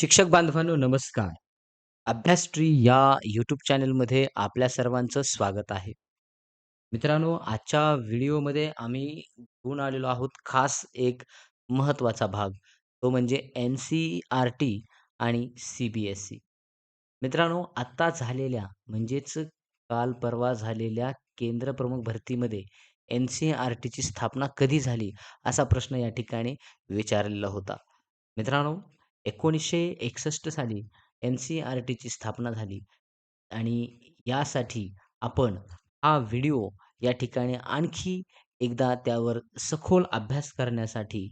शिक्षक बांधवांनो नमस्कार. अभ्यासट्री या यूट्यूब चॅनलमध्ये आपल्या सर्वांचं स्वागत आहे. मित्रांनो, आजच्या व्हिडिओमध्ये आम्ही घेऊन आलेलो आहोत खास एक महत्त्वाचा भाग. तो म्हणजे एन सी आर टी आणि सी-बी-एस-ई. मित्रांनो, आत्ता झालेल्या म्हणजेच काल परवा झालेल्या केंद्र प्रमुख भरतीमध्ये एन-सी-ई-आर-टीची स्थापना कधी झाली? असा प्रश्न या ठिकाणी विचारलेला होता. मित्रांनो, 1961 साली एन सी आर टीची स्थापना झाली आणि यासाठी आपण हा व्हिडिओ या ठिकाणी आणखी एकदा त्यावर सखोल अभ्यास करण्यासाठी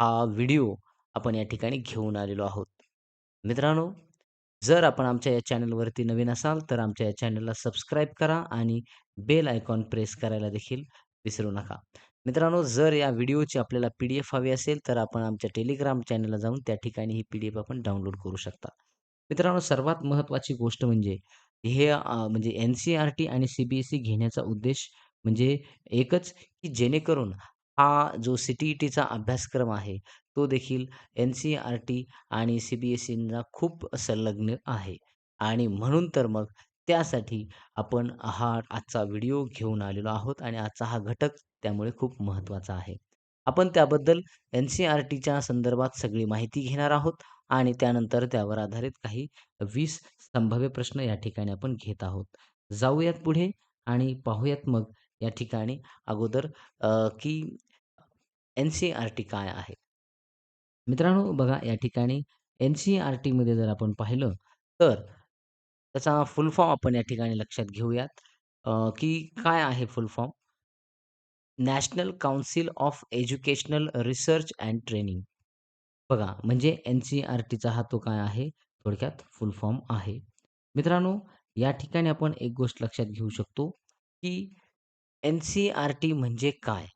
हा व्हिडिओ आपण या ठिकाणी घेऊन आलेलो आहोत. मित्रांनो, जर आपण आमच्या या चॅनलवरती नवीन असाल, तर आमच्या या चॅनलला सबस्क्राईब करा आणि बेल आयकॉन प्रेस करायला देखील विसरू नका. मित्रांनो, जर या व्हिडिओची आपल्याला पी-डी-एफ हवी असेल, तर आपण आमच्या टेलिग्राम चॅनलला जाऊन त्या ठिकाणी ही पी-डी-एफ आपण डाउनलोड करू शकता. मित्रांनो, सर्वात महत्त्वाची गोष्ट म्हणजे हे म्हणजे एन सी आर टी आणि सी-बी-एस-ई घेण्याचा उद्देश म्हणजे एकच, की जेणेकरून हा जो सी-टी-ई-टीचा अभ्यासक्रम आहे, तो देखील एन-सी-ई-आर-टी आणि सी-बी-एस-ईंना खूप संलग्न आहे आणि म्हणून तर मग त्यासाठी आपण हा आजचा व्हिडिओ घेऊन आलेलो आहोत आणि आजचा हा घटक त्यामुळे खूप महत्त्वाचा आहे. आपण त्याबद्दल एन सी आर टीच्या संदर्भात सगळी माहिती घेणार आहोत आणि त्यानंतर त्यावर आधारित काही वीस संभाव्य प्रश्न या ठिकाणी आपण घेत आहोत. जाऊयात पुढे आणि पाहूयात मग या ठिकाणी अगोदर की एन सी आर टी काय आहे? मित्रांनो बघा या ठिकाणी एन सी आर टीमध्ये जर आपण पाहिलं, तर त्याचा फुल फॉर्म आपण या ठिकाणी लक्षात घेऊयात की काय आहे full form? National Council of Educational Research and Training. बघा म्हणजे एन सी आर टीचा हा तो काय आहे? थोडक्यात फुल फॉर्म आहे. मित्रांनो, या ठिकाणी आपण एक गोष्ट लक्षात घेऊ शकतो, की एन सी आर टी म्हणजे काय?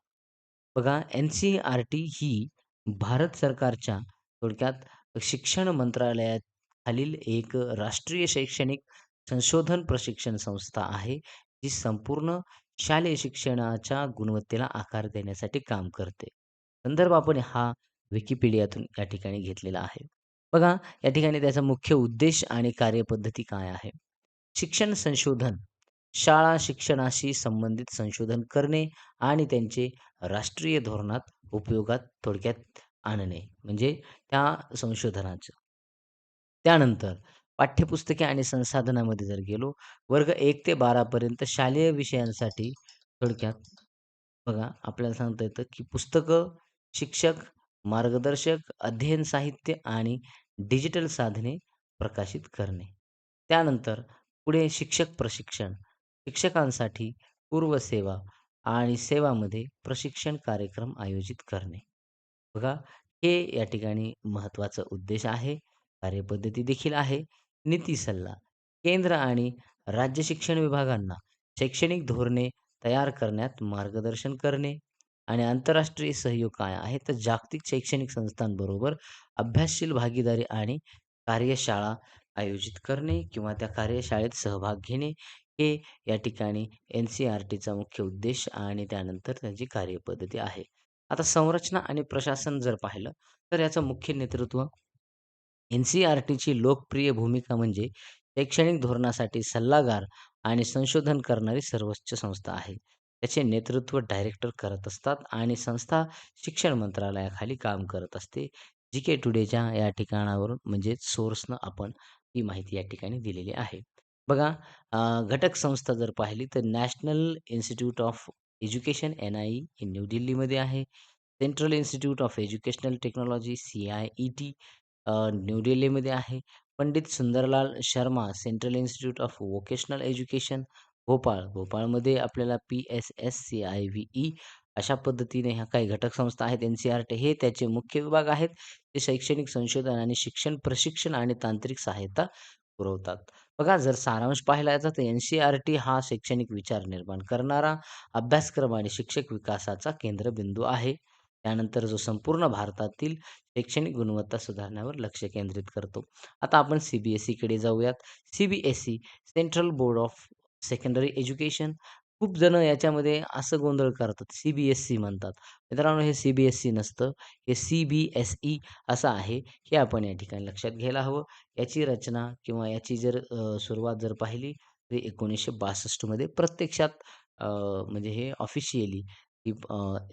बघा एन सी आर टी ही भारत सरकारच्या थोडक्यात शिक्षण मंत्रालयाखालील एक राष्ट्रीय शैक्षणिक संशोधन प्रशिक्षण संस्था आहे, जी संपूर्ण शालेय शिक्षणाच्या गुणवत्तेला आकार देण्यासाठी काम करते. संदर्भ आपण हा विकिपीडियातून या ठिकाणी घेतलेला आहे. बघा या ठिकाणी त्याचा मुख्य उद्देश आणि कार्यपद्धती काय आहे? शिक्षण संशोधन, शाळा शिक्षणाशी संबंधित संशोधन करणे आणि त्यांचे राष्ट्रीय धोरणात उपयोगात थोडक्यात आणणे, म्हणजे त्या संशोधनाचं. त्यानंतर पाठ्यपुस्तके आणि संसाधनामध्ये जर गेलो, वर्ग एक ते बारापर्यंत शालेय विषयांसाठी थोडक्यात बघा आपल्याला सांगता येतं, की पुस्तकं, शिक्षक, मार्गदर्शक, अध्ययन साहित्य आणि डिजिटल साधने प्रकाशित करणे. त्यानंतर पुढे शिक्षक प्रशिक्षण, शिक्षकांसाठी पूर्वसेवा आणि सेवामध्ये प्रशिक्षण कार्यक्रम आयोजित करणे. बघा हे या ठिकाणी महत्त्वाचा उद्देश आहे. कार्यपद्धती देखील आहे. नीती सल्ला, केंद्र आणि राज्य शिक्षण विभागांना शैक्षणिक धोरणे तयार करण्यात मार्गदर्शन करणे आणि आंतरराष्ट्रीय सहयोग काय आहे? तर जागतिक शैक्षणिक संस्थांबरोबर अभ्यासशील भागीदारी आणि कार्यशाळा आयोजित करणे किंवा त्या कार्यशाळेत सहभाग घेणे, हे या ठिकाणी एन सी आर टीचा मुख्य उद्देश आणि त्यानंतर त्यांची कार्यपद्धती आहे. आता संरचना आणि प्रशासन जर पाहिलं, तर याचं मुख्य नेतृत्व एन सी आर टीची लोकप्रिय भूमिका म्हणजे शैक्षणिक धोरणासाठी सल्लागार आणि संशोधन करणारी सर्वोच्च संस्था आहे. त्याचे नेतृत्व डायरेक्टर करत असतात आणि संस्था शिक्षण मंत्रालयाखाली काम करत असते. जी-के टुडेच्या या ठिकाणावरून म्हणजे सोर्सनं आपण ही माहिती या ठिकाणी दिलेली आहे. बघा घटक संस्था जर पाहिली तर national institute of education N-I-E he new दिल्लीमध्ये आहे. Central institute of educational technology C-I-E-T a, new दिल्लीमध्ये आहे. Pandit Sundarlal Sharma central institute of vocational education Bhopal, भोपाळमध्ये आपल्याला पी-एस-एस-सी-आय-व्ही-ई अशा पद्धतीने ह्या काही घटक संस्था आहेत. एन-सी-ई-आर-टी हे त्याचे मुख्य विभाग आहेत. ते शैक्षणिक संशोधन आणि शिक्षण प्रशिक्षण आणि तांत्रिक सहायता पुरवतात. बघा जर सारांश पाहिला याचा तर एन-सी-ई-आर-टी हा शैक्षणिक विचार निर्माण करणारा अभ्यासक्रम आणि शिक्षक विकासाचा केंद्रबिंदू आहे. त्यानंतर जो संपूर्ण भारतातील शैक्षणिक गुणवत्ता सुधारण्यावर लक्ष केंद्रित करतो. आता आपण सी-बी-एस-ईकडे जाऊयात. C B S E Central Board of Secondary Education खूप जण याच्यामध्ये असं गोंधळ करतात. सी-बी-एस-ई म्हणतात. मित्रांनो हे सी बी एस सी नसतं. हे सी-बी-एस-ई असं आहे. हे आपण या ठिकाणी लक्षात घ्यायला हवं. याची रचना किंवा याची जर सुरुवात जर पाहिली तर एकोणीसशे बासष्टमध्ये प्रत्यक्षात म्हणजे हे ऑफिशियली ही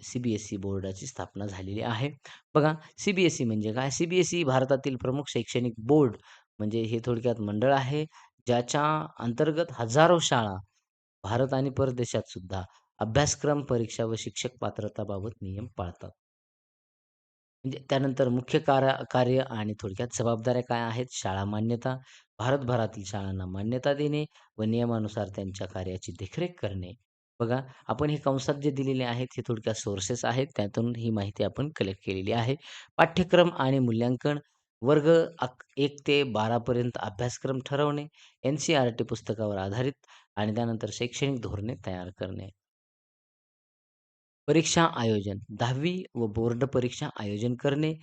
सी-बी-एस-ई बोर्डाची स्थापना झालेली आहे. बघा सी-बी-एस-ई म्हणजे काय? सी-बी-एस-ई भारतातील प्रमुख शैक्षणिक बोर्ड म्हणजे हे थोडक्यात मंडळ आहे, ज्याच्या अंतर्गत हजारो शाळा भारत आणि परदेशात सुद्धा अभ्यासक्रम, परीक्षा व शिक्षक पात्रताबाबत नियम पाळतात. म्हणजे त्यानंतर मुख्य कार्य कार्य आणि थोडक्यात जबाबदाऱ्या काय आहेत? शाळा मान्यता, भारतभरातील शाळांना मान्यता देणे व नियमानुसार त्यांच्या कार्याची देखरेख करणे. बघा, आपण हे कंसात जे दिलेले आहेत, हे थोडक्यात सोर्सेस आहेत. त्यातून ही माहिती आपण कलेक्ट केलेली आहे. पाठ्यक्रम आणि मूल्यांकन, वर्ग एक ते बारापर्यंत अभ्यासक्रम ठरवणे, एन-सी-आर-टी पुस्तकावर आधारित आणि त्यानंतर शैक्षणिक धोरणे तयार करणे. परीक्षा आयोजन 10वी व बोर्ड परीक्षा आयोजन करणे.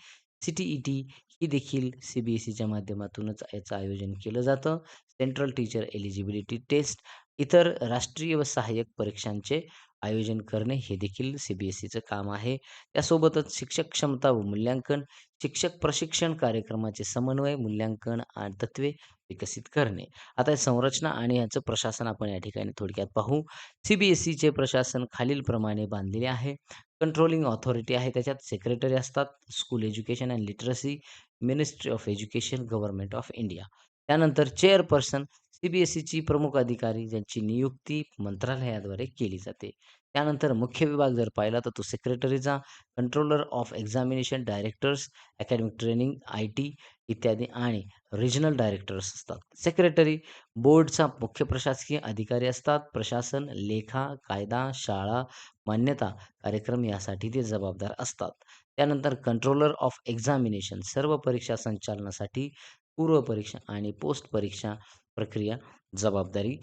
सी-टी-ई-टी ही देखील सी-बी-एस-ईच्या माध्यमातूनच याचं आयोजन केलं जातं. सेंट्रल टीचर एलिजिबिलिटी टेस्ट, इतर राष्ट्रीय व सहाय्यक परीक्षांचे आयोजन करणे हे देखील सी-बी-एस-ईचं काम आहे. त्यासोबतच शिक्षक क्षमता व मूल्यांकन, शिक्षक प्रशिक्षण कार्यक्रमाचे समन्वय, मूल्यांकन आणि तत्त्वे विकसित करणे. आता संरचना आणि याचं प्रशासन आपण या ठिकाणी थोडक्यात पाहू. सी-बी-एस-ईचे प्रशासन खालीलप्रमाणे बांधलेले आहे. कंट्रोलिंग ऑथॉरिटी आहे, त्याच्यात सेक्रेटरी असतात. School education and literacy, ministry of education, government of India. त्यानंतर चेअरपर्सन सी-बी-एस-ईची प्रमुख अधिकारी ज्यांची नियुक्ती मंत्रालयाद्वारे केली जाते. त्यानंतर मुख्य विभाग जर पाहिला तर तो सेक्रेटरीचा, controller of examination, directors, academic training, I T इत्यादी आणि रिजनल डायरेक्टर्स असतात. सेक्रेटरी बोर्डचा मुख्य प्रशासकीय अधिकारी असतात. प्रशासन, लेखा, कायदा, शाळा मान्यता, कार्यक्रम यासाठी ते जबाबदार असतात. त्यानंतर कंट्रोलर ऑफ एक्झामिनेशन सर्व परीक्षा संचालनासाठी पूर्व परीक्षा आणि पोस्ट परीक्षा प्रक्रिया जबाबदारी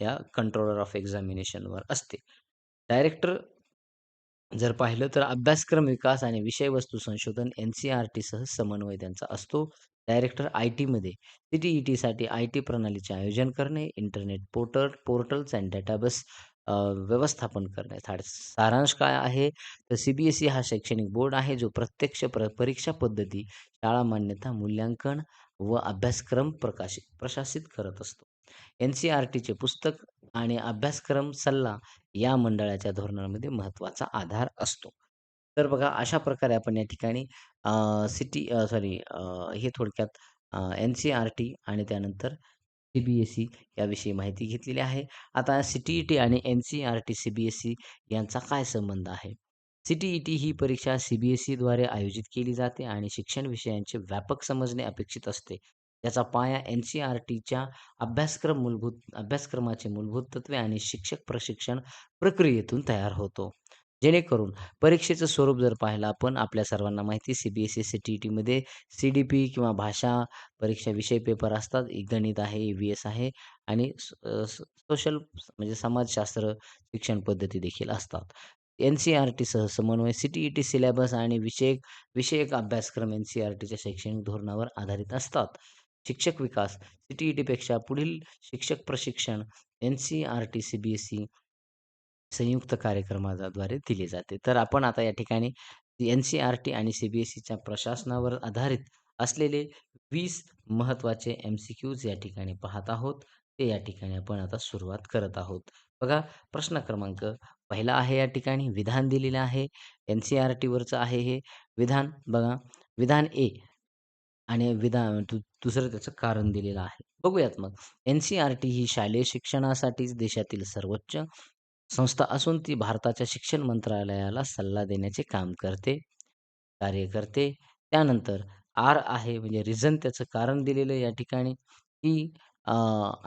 या कंट्रोलर ऑफ एक्झामिनेशनवर असते. डायरेक्टर जर पाहिलं तर अभ्यासक्रम विकास आणि विषयवस्तू संशोधन एन-सी-आर-टीसह समन्वय त्यांचा असतो. डायरेक्टर आय-टीमध्ये सी-टी-ई-टीसाठी आय-टी प्रणालीचे आयोजन करणे, internet portal portals and database व्यवस्थापन करणे. सारांश काय आहे? तर सी-बी-एस-ई हा शैक्षणिक बोर्ड आहे, जो प्रत्यक्ष प्र परीक्षा पद्धती, शाळा मान्यता, मूल्यांकन व अभ्यासक्रम प्रकाशित प्रशासित करत असतो. एन-सी-आर-टीचे पुस्तक आणि अभ्यासक्रम सल्ला या मंडळाच्या धोरणांमध्ये महत्त्वाचा आधार असतो. तर बघा अशा प्रकारे आपण या ठिकाणी सिटी सॉरी हे थोडक्यात एन-सी-आर-टी आणि त्यानंतर सी-बी-एस-ई याविषयी माहिती घेतलेली आहे. आता सी-टी-ई-टी आणि एन-सी-आर-टी, सी-बी-एस-ई यांचा काय संबंध आहे? सी-टी-ई-टी ही परीक्षा सी-बी-एस-ईद्वारे आयोजित केली जाते आणि शिक्षण विषयांचे व्यापक समजणे अपेक्षित असते. याचा पाया एन-सी-आर-टीच्या अभ्यासक्रम मूलभूत अभ्यासक्रमाचे मूलभूत तत्त्वे आणि शिक्षक प्रशिक्षण प्रक्रियेतून तयार होतो. जेणेकरून परीक्षेचं स्वरूप जर पाहिलं आपण आपल्या सर्वांना माहिती सी-बी-एस-ई, सी-टी-ई-टीमध्ये सी-डी-पी किंवा भाषा परीक्षा विषय पेपर असतात. गणित आहे, ई-व्ही-एस आहे आणि सोशल म्हणजे समाजशास्त्र शिक्षण पद्धती देखील असतात. एन-सी-आर-टीसह समन्वय सी-टी-ई-टी सिलेबस आणि विषयक विषयक अभ्यासक्रम एन-सी-आर-टीच्या शैक्षणिक धोरणावर आधारित असतात. शिक्षक विकास सी-टी-ई-टीपेक्षा पुढील शिक्षक प्रशिक्षण एन-सी-आर-टी, सी-बी-एस-ई संयुक्त कार्यक्रमाद्वारे दिले जाते. तर आपण आता या ठिकाणी एन-सी-आर-टी आणि सी-बी-एस-ईच्या प्रशासनावर आधारित असलेले वीस महत्त्वाचे एम-सी-क्यूज या ठिकाणी पाहत आहोत. ते या ठिकाणी आपण आता सुरुवात करत आहोत. बघा प्रश्न क्रमांक पहिला आहे या ठिकाणी विधान दिलेलं आहे. एन-सी-आर-टीवरचं आहे हे विधान. बघा विधान ए आणि विधान दु दुसरं त्याचं कारण दिलेलं आहे. बघूयात मग. एन-सी-आर-टी ही शालेय शिक्षणासाठीच देशातील सर्वोच्च संस्था असून ती भारताच्या शिक्षण मंत्रालयाला सल्ला देण्याचे काम करते, कार्य करते. त्यानंतर आर आहे म्हणजे रिझन त्याचं कारण दिलेलं या ठिकाणी की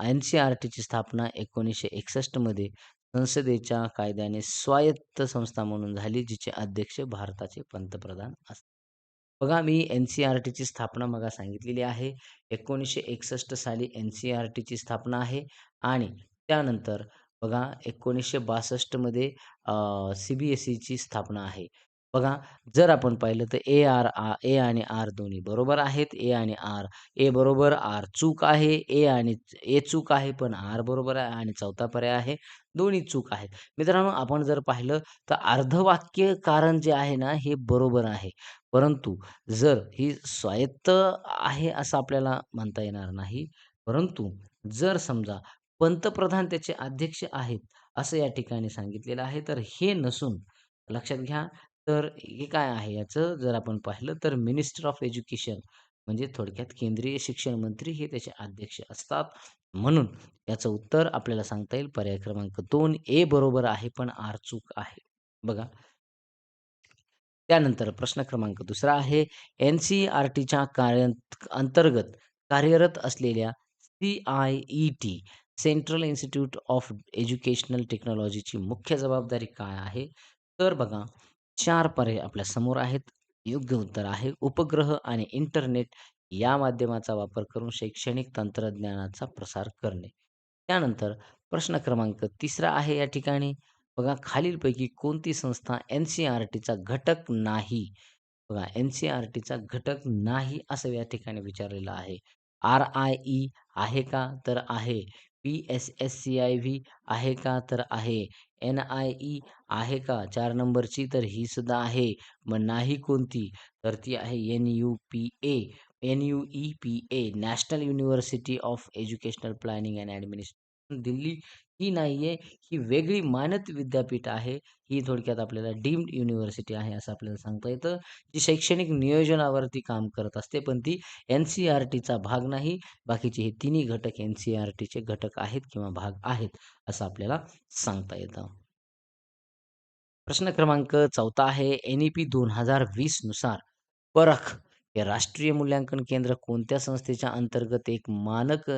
एन-सी-आर-टीची स्थापना 1961 मध्ये संसदेच्या कायद्याने स्वायत्त संस्था म्हणून झाली, जिचे अध्यक्ष भारताचे पंतप्रधान असतात. बघा मी एन-सी-आर-टीची स्थापना मगा सांगितलेली आहे. 1961 साली एन-सी-आर-टीची स्थापना आहे आणि त्यानंतर बघा एकोणीसशे बासष्टमध्ये सी-बी-एस-ईची स्थापना आहे. बघा, जर आपण पाहिलं तर ए, आर, आ ए आणि आर दोन्ही बरोबर आहेत. ए आणि आर. ए बरोबर, आर चूक आहे. ए आणि ए चूक आहे, पण आर बरोबर आहे आणि चौथा पर्याय आहे, दोन्ही चूक आहेत. मित्रांनो, आपण जर पाहिलं तर अर्धवाक्य कारण जे आहे ना, हे बरोबर आहे. परंतु जर ही स्वायत्त आहे असं आपल्याला म्हणता येणार नाही. परंतु जर समजा पंतप्रधान त्याचे अध्यक्ष आहेत, असं या ठिकाणी सांगितलेलं आहे, तर हे नसून लक्षात घ्या तर हे काय आहे याचं जर आपण पाहिलं तर मिनिस्टर ऑफ एज्युकेशन म्हणजे थोडक्यात केंद्रीय शिक्षण मंत्री हे त्याचे अध्यक्ष असतात. म्हणून याचं उत्तर आपल्याला सांगता येईल पर्याय क्रमांक दोन ए बरोबर आहे, पण आर चूक आहे. बघा. त्यानंतर प्रश्न क्रमांक दुसरा आहे एन सी आर टीच्या कार्य अंतर्गत कार्यरत असलेल्या C I E T Central Institute of Educational टेक्नॉलॉजीची मुख्य जबाबदारी काय आहे? तर बघा चार पर्याय आपल्यासमोर आहेत. योग्य उत्तर आहे उपग्रह आणि इंटरनेट या माध्यमाचा वापर करून शैक्षणिक तंत्रज्ञानाचा प्रसार करणे. त्यानंतर प्रश्न क्रमांक तिसरा आहे या ठिकाणी बघा खालीलपैकी कोणती संस्था एन सी आर टीचा घटक नाही? बघा एन सी आर टीचा घटक नाही असं या ठिकाणी विचारलेलं आहे. आर-आय-ई आहे का? तर आहे. पी-एस-एस-सी-आय-व्ही आहे का? तर आहे. एन-आय-ई आहे का चार नंबरची? तर ही सुद्धा आहे. मग नाही कोणती? तर ती आहे N U P A. N U E P A National University of Educational Planning and Administration Delhi ही नाहीये. ही वेगळी मानद विद्यापीठ आहे. ही थोडक्यात आपल्याला डीम्ड युनिव्हर्सिटी आहे असं आपल्याला सांगता येतं. जी शैक्षणिक नियोजनावरती काम करत असते. पण ती एन सी आर टीचा भाग नाही. बाकीचे हे तिन्ही घटक एन सी आर टीचे घटक आहेत किंवा भाग आहेत असं आपल्याला सांगता येतं. प्रश्न क्रमांक चौथा आहे एन-ई-पी 2020 नुसार परख हे राष्ट्रीय मूल्यांकन केंद्र कोणत्या संस्थेच्या अंतर्गत एक मानक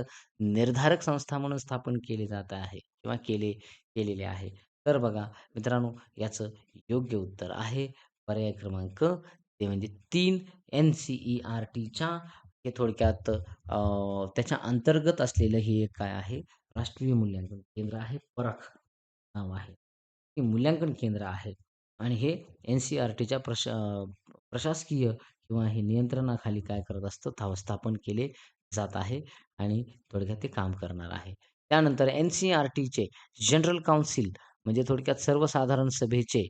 निर्धारक संस्था म्हणून स्थापन केले जात आहे किंवा केले केलेले आहे? तर बघा मित्रांनो याचं योग्य उत्तर आहे पर्याय क्रमांक ते म्हणजे तीन एन-सी-ई-आर-टीच्या हे थोडक्यात त्याच्या अंतर्गत असलेलं हे एक काय आहे राष्ट्रीय मूल्यांकन केंद्र आहे. परख नाव आहे. हे मूल्यांकन केंद्र आहे आणि हे एन सी आर टीच्या प्रशा प्रशासकीय किंवा हे नियंत्रणाखाली काय करत असतं था केले जात आहे आणि थोडक्यात ते काम करणार आहे. त्यानंतर एन सी आर टीचे जनरल काउन्सिल म्हणजे थोडक्यात सर्वसाधारण सभेचे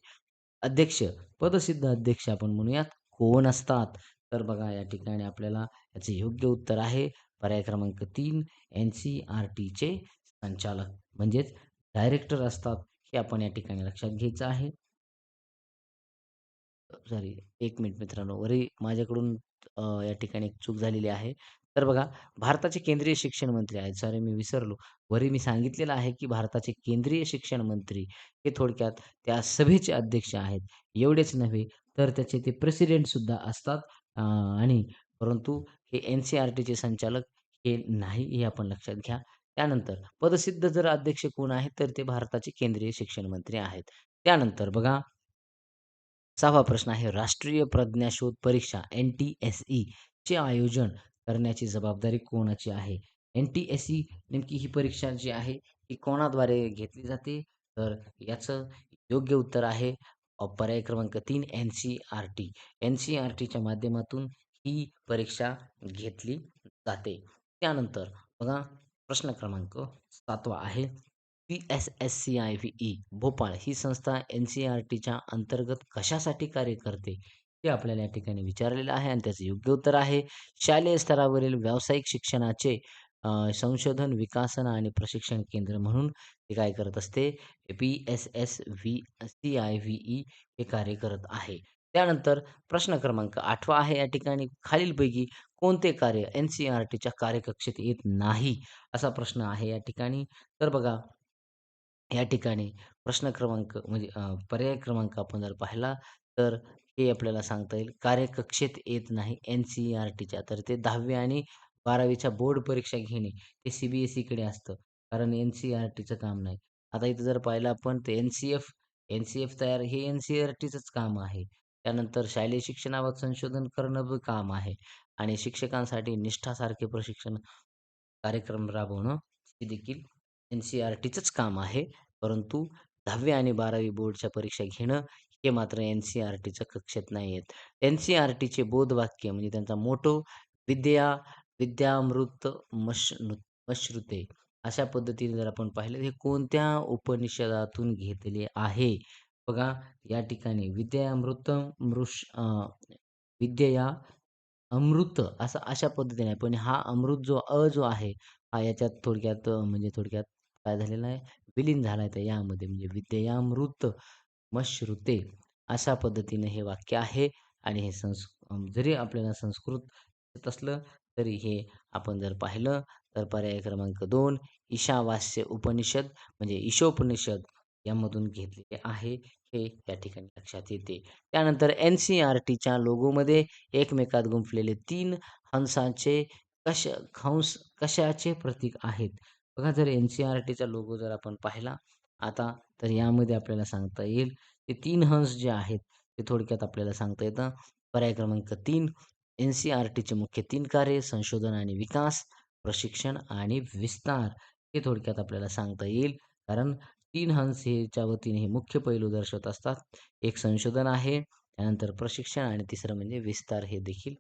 अध्यक्ष, पदसिद्ध अध्यक्ष आपण म्हणूयात कोण असतात? तर बघा या ठिकाणी आपल्याला याचे योग्य उत्तर आहे पर्याय क्रमांक तीन एन सी आर टीचे संचालक म्हणजेच डायरेक्टर असतात. हे आपण या ठिकाणी लक्षात घ्यायचं आहे. सॉरी एक मिनिट मित्रांनो, वरी माझ्याकडून अ, या ठिकाणी एक चूक झालेली आहे. तर बघा भारताचे केंद्रीय शिक्षण मंत्री आहेत. सॉरी मी विसरलो. वरी मी सांगितलेलं आहे, की भारताचे केंद्रीय शिक्षण मंत्री हे थोडक्यात त्या सभेचे अध्यक्ष आहेत. एवढेच नव्हे तर त्याचे ते प्रेसिडेंट सुद्धा असतात अ, आणि परंतु हे एन सी आर टीचे संचालक हे नाही हे आपण लक्षात घ्या. त्यानंतर पदसिद्ध जर अध्यक्ष कोण आहेत तर ते भारताचे केंद्रीय शिक्षण मंत्री आहेत. त्यानंतर बघा सहावा प्रश्न आहे राष्ट्रीय प्रज्ञाशोध परीक्षा एन-टी-एस-ई चे आयोजन करण्याची जबाबदारी कोणाची आहे? एन-टी-एस-ई नेमकी ही परीक्षा जी आहे ती कोणाद्वारे घेतली जाते? तर याचं योग्य उत्तर आहे पर्याय क्रमांक तीन N C R T N C R टीच्या माध्यमातून ही परीक्षा घेतली जाते. त्यानंतर बघा प्रश्न क्रमांक सातवा आहे पी-एस-एस-सी-आय-व्ही-ई भोपाळ ही संस्था एन सी आर टीच्या अंतर्गत कशासाठी कार्य करते? हे आपल्याला या ठिकाणी विचारलेलं आहे आणि त्याचं योग्य उत्तर आहे शालेय स्तरावरील व्यावसायिक शिक्षणाचे संशोधन, विकासन आणि प्रशिक्षण केंद्र म्हणून ते काय करत असते पी-एस-एस-व्ही-सी-आय-व्ही-ई हे कार्य करत आहे. त्यानंतर प्रश्न क्रमांक आठवा आहे या ठिकाणी खालीलपैकी कोणते कार्य एन सी आर टीच्या कार्यकक्षेत येत नाही? असा प्रश्न आहे या ठिकाणी. तर बघा या ठिकाणी प्रश्न क्रमांक म्हणजे पर्याय क्रमांक आपण जर पाहिला तर हे आपल्याला सांगता येईल कार्यकक्षेत येत नाही एन-सी-ई-आर-टीच्या. तर ते 10वी आणि 12वीच्या बोर्ड परीक्षा घेणे हे सी-बी-एस-ईकडे असतं. कारण एन-सी-ई-आर-टीचं काम नाही. आता इथं जर पाहिलं आपण ते एन-सी-एफ, एन-सी-एफ तयार हे एन-सी-ई-आर-टीचंच काम आहे. त्यानंतर शालेय शिक्षणावर संशोधन करणं काम आहे आणि शिक्षकांसाठी निष्ठासारखे प्रशिक्षण कार्यक्रम राबवणं हे देखील एन सी आर टीचंच काम आहे. परंतु 10वी आणि 12वी बोर्डच्या परीक्षा घेणं हे मात्र एन सी आर टीच्या कक्षेत नाही आहेत. एन सी आर टीचे बोधवाक्य म्हणजे त्यांचा मोटो विद्या विद्यामृत मश्नु मश्रुते अशा पद्धतीने जर आपण पाहिलं हे कोणत्या उपनिषदातून घेतले आहे? बघा या ठिकाणी विद्यामृत मृष अ, विद्यया अमृत असं अशा पद्धतीने पण हा अमृत जो अ जो आहे हा याच्यात थोडक्यात म्हणजे थोडक्यात काय झालेला आहे? विलीन झाला आहे यामध्ये. म्हणजे विद्ययामृत मश्रुते अशा पद्धतीने हे वाक्य आहे आणि हे संस् जरी आपल्याला संस्कृत येत असलं तरी हे आपण जर पाहिलं तर पर्याय क्रमांक दोन ईशावास्य उपनिषद म्हणजे ईशोपनिषद यामधून घेतलेले आहे. हे त्या ठिकाणी लक्षात येते. त्यानंतर एन सी आर टीच्या लोगोमध्ये एकमेकात गुंफलेले तीन हंसाचे कश हंस कशाचे प्रतीक आहेत? बघा जर एन सी आर टीचा लोगो जर आपण पाहिला आता तर यामध्ये आपल्याला सांगता येईल ते तीन हंस जे आहेत ते थोडक्यात आपल्याला सांगता येतं. पर्याय क्रमांक तीन एन सी आर टीचे मुख्य तीन कार्य संशोधन आणि विकास प्रशिक्षण आणि विस्तार हे थोडक्यात आपल्याला सांगता येईल. कारण तीन हंस हेच्या वतीने हे मुख्य पैलू दर्शवत असतात. एक संशोधन आहे त्यानंतर प्रशिक्षण आणि तिसरं म्हणजे विस्तार हे देखील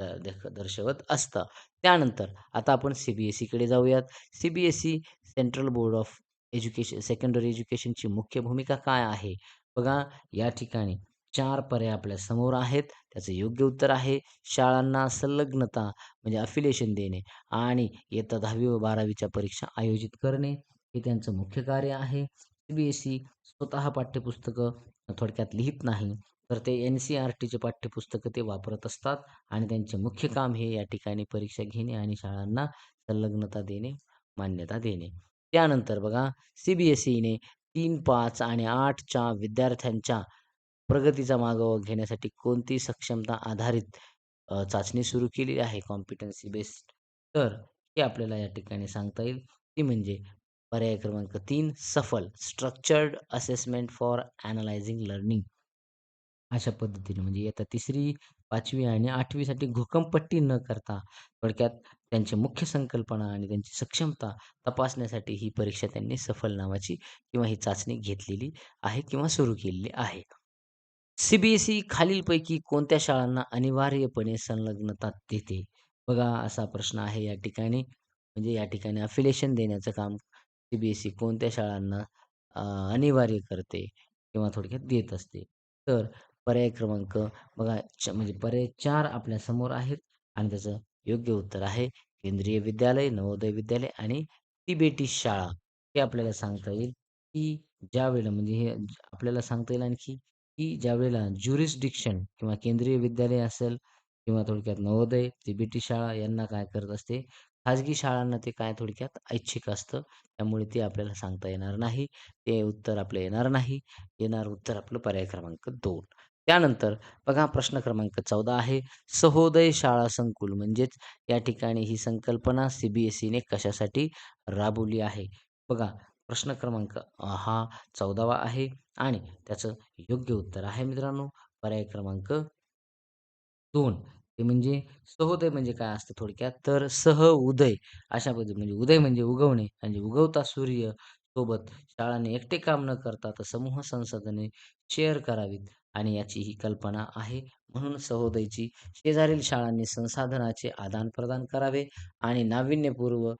दर्शवत असतं. त्यानंतर आता आपण सी बी एस सीकडे जाऊयात. C B S C Central Board of Education Secondary एज्युकेशनची मुख्य भूमिका काय आहे? बघा या ठिकाणी चार पर्याय आपल्यासमोर आहेत. त्याचं योग्य उत्तर आहे शाळांना संलग्नता म्हणजे अफिलिएशन देणे आणि इयत्ता दहावी व बारावीच्या परीक्षा आयोजित करणे. हे त्यांचं मुख्य कार्य आहे. सी बी एस ई स्वतः पाठ्यपुस्तकं थोडक्यात लिहित नाही. तर ते एन सी आर टीचे पाठ्यपुस्तकं ते वापरत असतात आणि त्यांचे मुख्य काम हे या ठिकाणी परीक्षा घेणे आणि शाळांना संलग्नता देणे मान्यता देणे. त्यानंतर बघा सी बी एस e ईने तीन पाच आणि आठच्या विद्यार्थ्यांच्या प्रगतीचा मागोवा घेण्यासाठी कोणती सक्षमता आधारित चाचणी सुरू केलेली आहे? कॉम्पिटन्सी बेस्ड तर हे आपल्याला या ठिकाणी सांगता येईल. ती म्हणजे पर्याय क्रमांक तीन SAFAL structured assessment for analysing learning अशा पद्धतीने. म्हणजे येत्या तिसरी पाचवी आणि आठवीसाठी घोकमपट्टी न करता थोडक्यात त्यांची मुख्य संकल्पना आणि त्यांची सक्षमता तपासण्यासाठी ही परीक्षा त्यांनी सफल नावाची किंवा ही चाचणी घेतलेली आहे किंवा सुरू केलेली आहे. सी बी एस ई खालीलपैकी कोणत्या शाळांना अनिवार्यपणे संलग्नता देते? बघा असा प्रश्न आहे या ठिकाणी. म्हणजे या ठिकाणी अफिलेशन देण्याचं काम सी बी एस ई कोणत्या शाळांना अनिवार्य करते किंवा थोडक्यात देत असते. तर पर्याय क्रमांक बघा म्हणजे पर्याय चार आपल्यासमोर आहेत आणि त्याचं योग्य उत्तर आहे केंद्रीय विद्यालय नवोदय विद्यालय आणि तिबेटी शाळा. हे आपल्याला सांगता येईल की ज्या वेळेला म्हणजे हे आपल्याला सांगता येईल आणखी की ज्यावेळेला ज्युरिस्डिक्शन किंवा केंद्रीय विद्यालय असेल किंवा थोडक्यात नवोदय तिबेटी शाळा यांना काय करत असते खाजगी शाळांना ते काय थोडक्यात ऐच्छिक असतं त्यामुळे ते आपल्याला सांगता येणार नाही ते उत्तर आपलं येणार नाही येणार उत्तर आपलं पर्याय क्रमांक दोन. त्यानंतर बघा प्रश्न क्रमांक चौदा आहे. सहोदय शाळा संकुल म्हणजेच या ठिकाणी ही संकल्पना सी बी एस ईने कशासाठी राबवली आहे? बघा प्रश्न क्रमांक हा चौदावा आहे आणि त्याचं योग्य उत्तर आहे मित्रांनो. पर्याय क्रमांक दोन. ते म्हणजे सहोदय म्हणजे काय असतं थोडक्यात? तर सह उदय अशा पद्धती म्हणजे उदय म्हणजे उगवणे म्हणजे उगवता सूर्य सोबत शाळांनी एकटे काम न करता तर समूह संसाधने शेअर करावीत. आणि याची ही कल्पना आहे म्हणून सहोदयची शेजारील शाळांनी संसाधनाचे आदान प्रदान करावे आणि नाविन्यपूर्व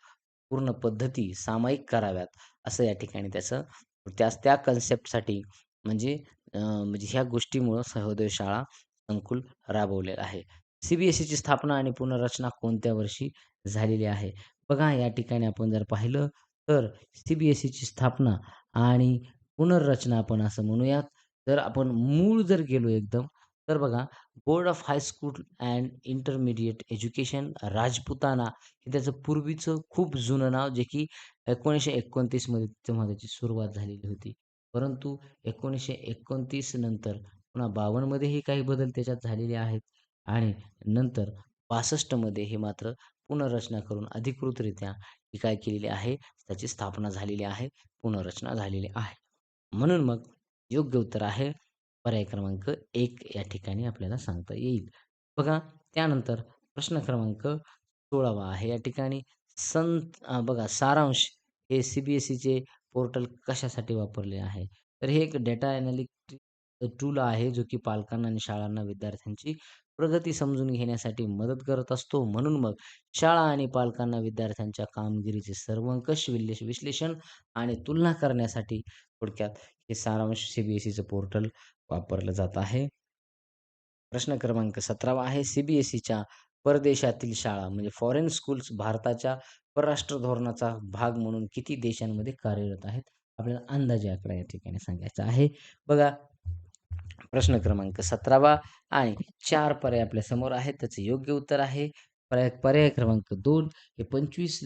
पूर्ण पद्धती सामायिक कराव्यात असं या ठिकाणी त्याचं त्याच त्या कन्सेप्टसाठी म्हणजे म्हणजे ह्या गोष्टीमुळं सहोदय शाळा संकुल राबवलेलं आहे. सी बी एस सीची स्थापना आणि पुनर्रचना कोणत्या वर्षी झालेली आहे? बघा या ठिकाणी आपण जर पाहिलं तर सी बी एस सीची स्थापना आणि पुनर्रचना आपण असं म्हणूयात जर आपण मूळ जर गेलो एकदम तर बघा Board of High School and Intermediate Education Rajputana हे त्याचं पूर्वीचं खूप जुनं नाव जे की एकोणीसशे एकोणतीसमध्ये तेव्हा त्याची सुरुवात झालेली होती. परंतु एकोणीसशे एकोणतीस नंतर पुन्हा बावन्नमध्येही काही बदल त्याच्यात झालेले आहेत. आणि नंतर पासष्टमध्ये हे मात्र पुनर्रचना करून अधिकृतरित्या ही काय केलेली आहे त्याची स्थापना झालेली आहे पुनर्रचना झालेली आहे. म्हणून मग योग्य उत्तर आहे. पर्याय क्रमांक एक या ठिकाणी आपल्याला सांगता येईल. बघा त्यानंतर प्रश्न क्रमांक सोळावा आहे. या ठिकाणी संत बघा सारांश हे सी बी एस सीचे पोर्टल कशासाठी वापरले आहे? तर हे एक डेटा ॲनालिटिक टूल आहे जो की पालकांना आणि शाळांना विद्यार्थ्यांची प्रगती समजून घेण्यासाठी मदत करत असतो. म्हणून मग शाळा आणि पालकांना विद्यार्थ्यांच्या कामगिरीचे सर्वंकष विल्लेश विश्लेषण आणि तुलना करण्यासाठी थोडक्यात हे सारांश सी पोर्टल वापरलं जात आहे. प्रश्न क्रमांक 17 आहे सी-बी-एस-ईच्या परदेशातील शाळा म्हणजे फॉरेन स्कूल्स भारताच्या परराष्ट्र धोरणाचा भाग म्हणून किती देशांमध्ये कार्यरत आहेत? आपल्याला अंदाजे आकडा या ठिकाणी सांगायचा आहे. बघा प्रश्न क्रमांक 17वा आणि चार पर्याय आपल्यासमोर आहेत. त्याचं योग्य उत्तर आहे पर्याय पर्याय क्रमांक दोन हे 25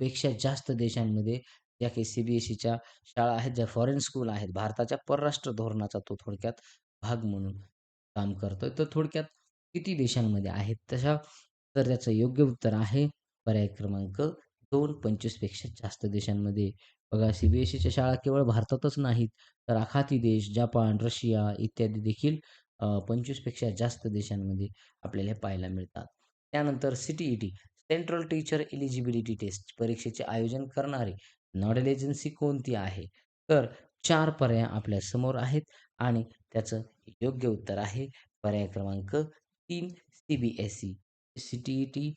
पेक्षा जास्त देशांमध्ये ज्या काही सी-बी-एस-ईच्या शाळा आहेत, ज्या फॉरेन स्कूल आहेत, भारताच्या परराष्ट्र धोरणाचा तो थोडक्यात भाग म्हणून काम करतोय. तर थोडक्यात किती देशांमध्ये आहेत तशा तर त्याचं योग्य उत्तर आहे पर्याय क्रमांक 2 25 पेक्षा जास्त देशांमध्ये. बघा सी-बी-एस-ईच्या शाळा केवळ भारतातच नाहीत, तर आखाती देश, जपान, रशिया इत्यादी देखील पंचवीसपेक्षा जास्त देशांमध्ये आपल्याला पाहायला मिळतात. त्यानंतर C T E T Central Teacher Eligibility Test परीक्षेचे आयोजन करणारी नॉडल एजन्सी कोणती आहे? तर चार पर्याय आपल्यासमोर आहेत आणि त्याचं योग्य उत्तर आहे पर्याय क्रमांक तीन सी-बी-एस-ई. सी-टी-ई-टी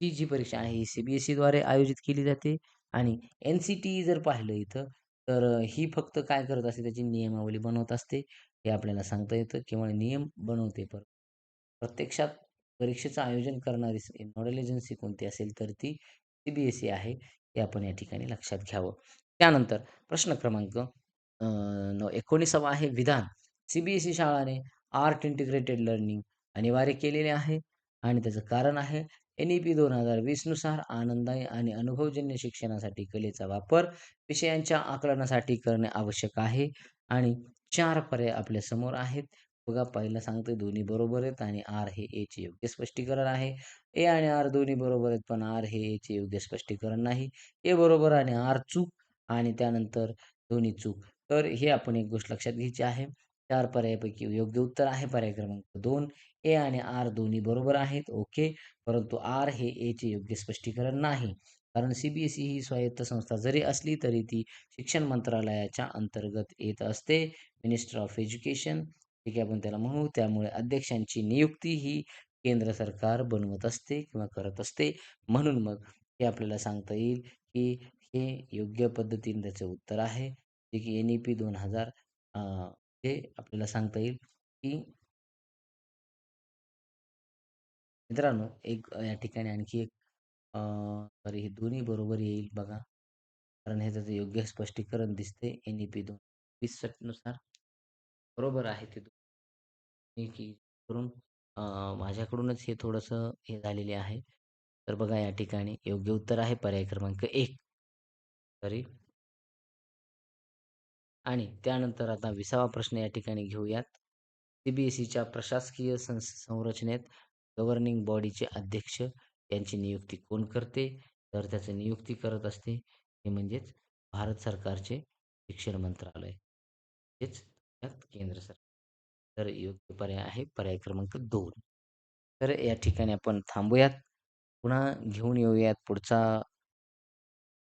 ही जी परीक्षा आहे ही सी-बी-एस-ईद्वारे आयोजित केली जाते आणि एन-सी-टी जर पाहिलं इथं तर ही फक्त काय करत असते त्याची नियमावली बनवत असते. हे आपल्याला सांगता येतं किंवा नियम बनवते पण प्रत्यक्षात परीक्षेचं आयोजन करणारी नॉडल एजन्सी कोणती असेल तर ती सी-बी-एस-ई आहे. हे आपण या ठिकाणी लक्षात घ्यावं. त्यानंतर प्रश्न क्रमांक एकोणीसावा आहे विधान. सी-बी-एस-ई शाळाने आर्ट इंटिग्रेटेड लर्निंग अनिवार्य केलेले आहे आणि त्याचं कारण आहे एन-ई-पी दोन हजार वीसनुसार आनंदायी आणि अनुभवजन्य शिक्षणासाठी कलेचा वापर विषयांच्या आकलनासाठी करणे आवश्यक आहे आणि चार पर्याय आपल्यासमोर आहेत. बघा पहिलं सांगते दोन्ही बरोबर आहेत आणि आर हे एचे योग्य स्पष्टीकरण आहे. ए आणि आर दोन्ही बरोबर आहेत, पण आर हे एचे योग्य स्पष्टीकरण नाही. ए बरोबर आणि आर चूक आणि त्यानंतर दोन्ही चूक. तर हे आपण एक गोष्ट लक्षात घ्यायची आहे. चार पर्यायापैकी योग्य उत्तर आहे पर्याय क्रमांक दोन ए आणि आर दोन्ही बरोबर आहेत. ओके. परंतु आर हे एचे योग्य स्पष्टीकरण नाही. कारण सी-बी-एस-ई ही स्वायत्त संस्था जरी असली तरी ती शिक्षण मंत्रालयाच्या अंतर्गत येत असते. मिनिस्टर ऑफ एज्युकेशन ठीक आहे आपण त्याला म्हणू. त्यामुळे अध्यक्षांची नियुक्ती ही केंद्र सरकार बनवत असते किंवा करत असते. म्हणून मग हे आपल्याला सांगता येईल की हे योग्य पद्धतीने त्याचं उत्तर आहे. जे की एन-ई-पी दोन हजार हे आपल्याला सांगता येईल की मित्रांनो एक या ठिकाणी आणखी एक सॉरी हे दोन्ही बरोबर येईल बघा. कारण हे त्याचं योग्य स्पष्टीकरण दिसते एन-ई-पी 2020 नुसार. बरोबर आहे ते दोन की करून माझ्याकडूनच हे थोडंसं हे झालेले आहे. तर बघा या ठिकाणी योग्य उत्तर आहे पर्याय क्रमांक एक सॉरी. आणि त्यानंतर आता 20वा प्रश्न या ठिकाणी घेऊयात. सी-बी-एस-ईच्या प्रशासकीय सं संरचनेत गव्हर्निंग बॉडीचे अध्यक्ष यांची नियुक्ती कोण करते? तर त्याची नियुक्ती करत असते हे म्हणजेच भारत सरकारचे शिक्षण मंत्रालय. हेच त्यात केंद्र सरकार. तर योग्य पर्याय आहे पर्याय क्रमांक दोन तर या ठिकाणी आपण थांबूयात. पुन्हा घेऊन येऊयात पुढचा